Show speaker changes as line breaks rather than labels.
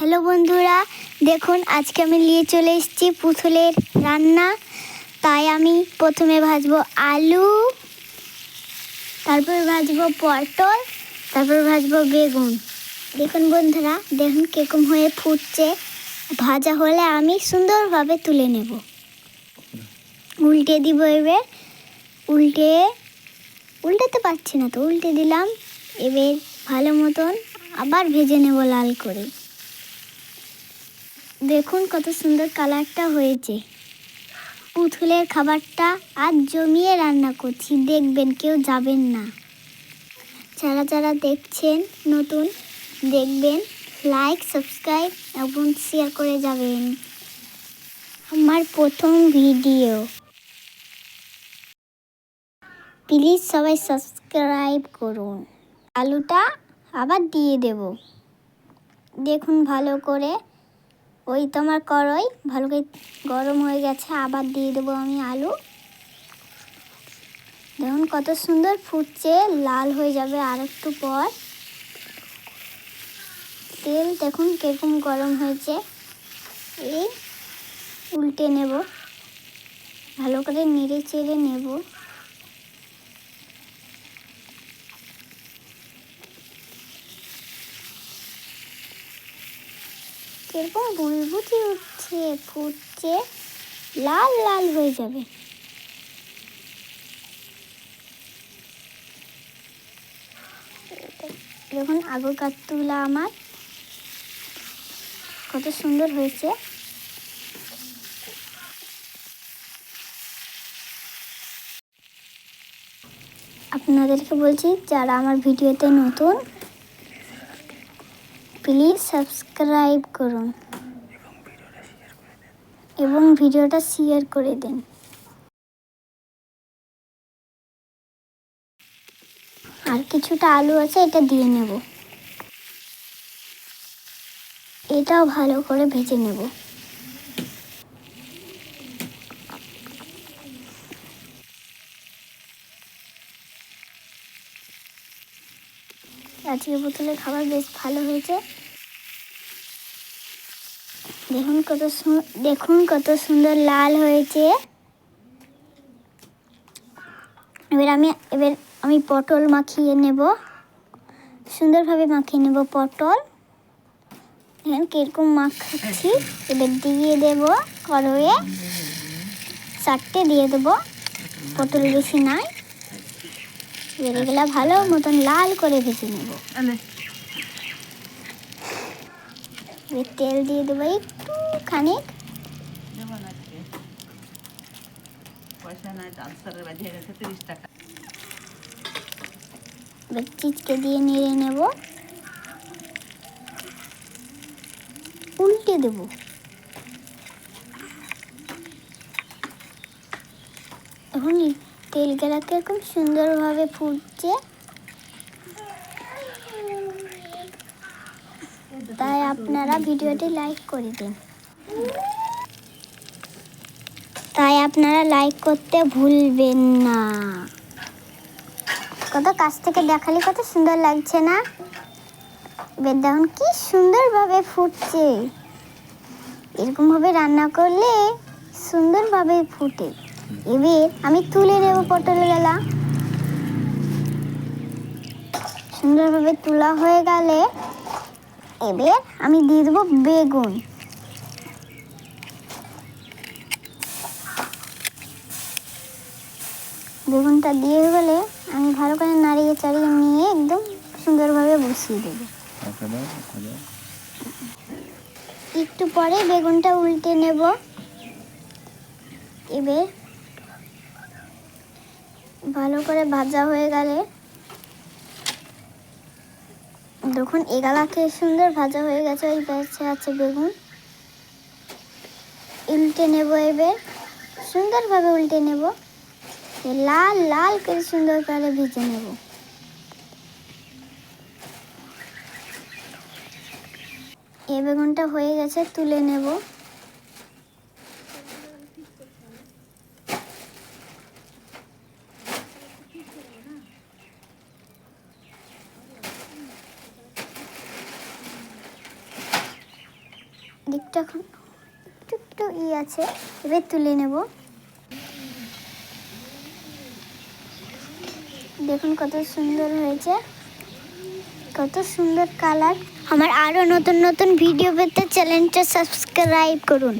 Hello বন্ধুরা, দেখুন, আজকে আমি নিয়ে চলে এসেছি পুতুলের রান্না। তাই আমি প্রথমে ভাজবো আলু, তারপর ভাজবো পটল, তারপর ভাজবো বেগুন। দেখুন বন্ধুরা, দেখুন কীরকম হয়ে ফুটছে। ভাজা হলে আমি সুন্দরভাবে তুলে নেব। উল্টে দিব এবার। উল্টে উল্টাতে পারছি না তো, উল্টে দিলাম। এবার ভালো মতন আবার ভেজে নেব লাল করে। দেখুন কত সুন্দর কালারটা হয়েছে। পুতুলের খাবারটা আজ জমিয়ে রান্না করছি, দেখবেন কেউ যাবেন না। যারা যারা দেখছেন নতুন, দেখবেন লাইক সাবস্ক্রাইব এবং শেয়ার করে যাবেন। আমার প্রথম ভিডিও প্লিজ সবাই সাবস্ক্রাইব করুন। আলুটা আবার দিয়ে দেব। দেখুন ভালো করে। ওই তোমার করই, ভালো করে গরম হয়ে গেছে, আবার দিয়ে দেবো আমি আলু। দেখুন কত সুন্দর ফুটছে, লাল হয়ে যাবে আর একটু পর। তেল দেখুন কীরকম গরম হয়েছে। এই উল্টে নেব, ভালো করে নেড়ে চেড়ে নেব। কীরকম বুলবুটি উঠছে, ফুটছে, লাল লাল হয়ে যাবে। দেখুন আগরকার তুলা আমার কত সুন্দর হয়েছে। আপনাদেরকে বলছি, যারা আমার ভিডিওতে নতুন প্লিজ সাবস্ক্রাইব করুন। এবং ভিডিওটা শেয়ার করে দিন। আর কিছুটা আলু আছে, এটা দিয়ে নেব। এটাও ভালো করে ভেজে নেব। আজকে বোতলের খাবার বেশ ভালো হয়েছে। দেখুন কত দেখুন কত সুন্দর লাল হয়েছে। এবার আমি এবার আমি পটল মাখিয়ে নেব। সুন্দরভাবে মাখিয়ে নেব পটল। দেখুন কীরকম মাখাচ্ছি। এবার দিয়ে দেব কড়য়ে চারটে দিয়ে দেবো। পটল বেশি নাই। এবার এগুলো ভালো মতন লাল করে ভেজে নেব। এবার তেল দিয়ে দেবো একটু খানিক এবার চিচকে দিয়ে নেড়ে নেব। উল্টে দেব। এখন তেল গেলা কীরকম সুন্দরভাবে ফুটছে। তাই আপনারা ভিডিওটি লাইক করে দিন। তাই আপনারা লাইক করতে ভুলবেন না। কত কাছ থেকে দেখালে, কত সুন্দর লাগছে না? এবার দেখুন কি সুন্দরভাবে ফুটছে। এরকমভাবে রান্না করলে সুন্দরভাবে ফুটে। এবার আমি তুলে নেব পটল গেলা সুন্দরভাবে তোলা হয়ে গেলে এবার আমি দিয়ে দেবো বেগুন। বেগুনটা দিয়ে গেলে আমি ভালো করে নাড়িয়ে চাড়িয়ে নিয়ে একদম সুন্দরভাবে বসিয়ে দেবো। একটু পরে বেগুনটা উল্টে নেব। এবার ভালো করে ভাজা হয়ে গেলে দেখুন এগালাকে সুন্দর ভাজা হয়ে গেছে, ওই পাশে আছে বেগুন। উল্টে নেব এবার, সুন্দরভাবে উল্টে নেব। লাল লাল করে সুন্দর করে ভেজে নেব। এ বেগুনটা হয়ে গেছে, তুলে নেব। দিকটা এখন একটু একটু ই আছে, এবার তুলে নেব। দেখুন কত সুন্দর হয়েছে, কত সুন্দর কালার আমার আরও নতুন নতুন ভিডিও পেতে চ্যানেলটা সাবস্ক্রাইব করুন।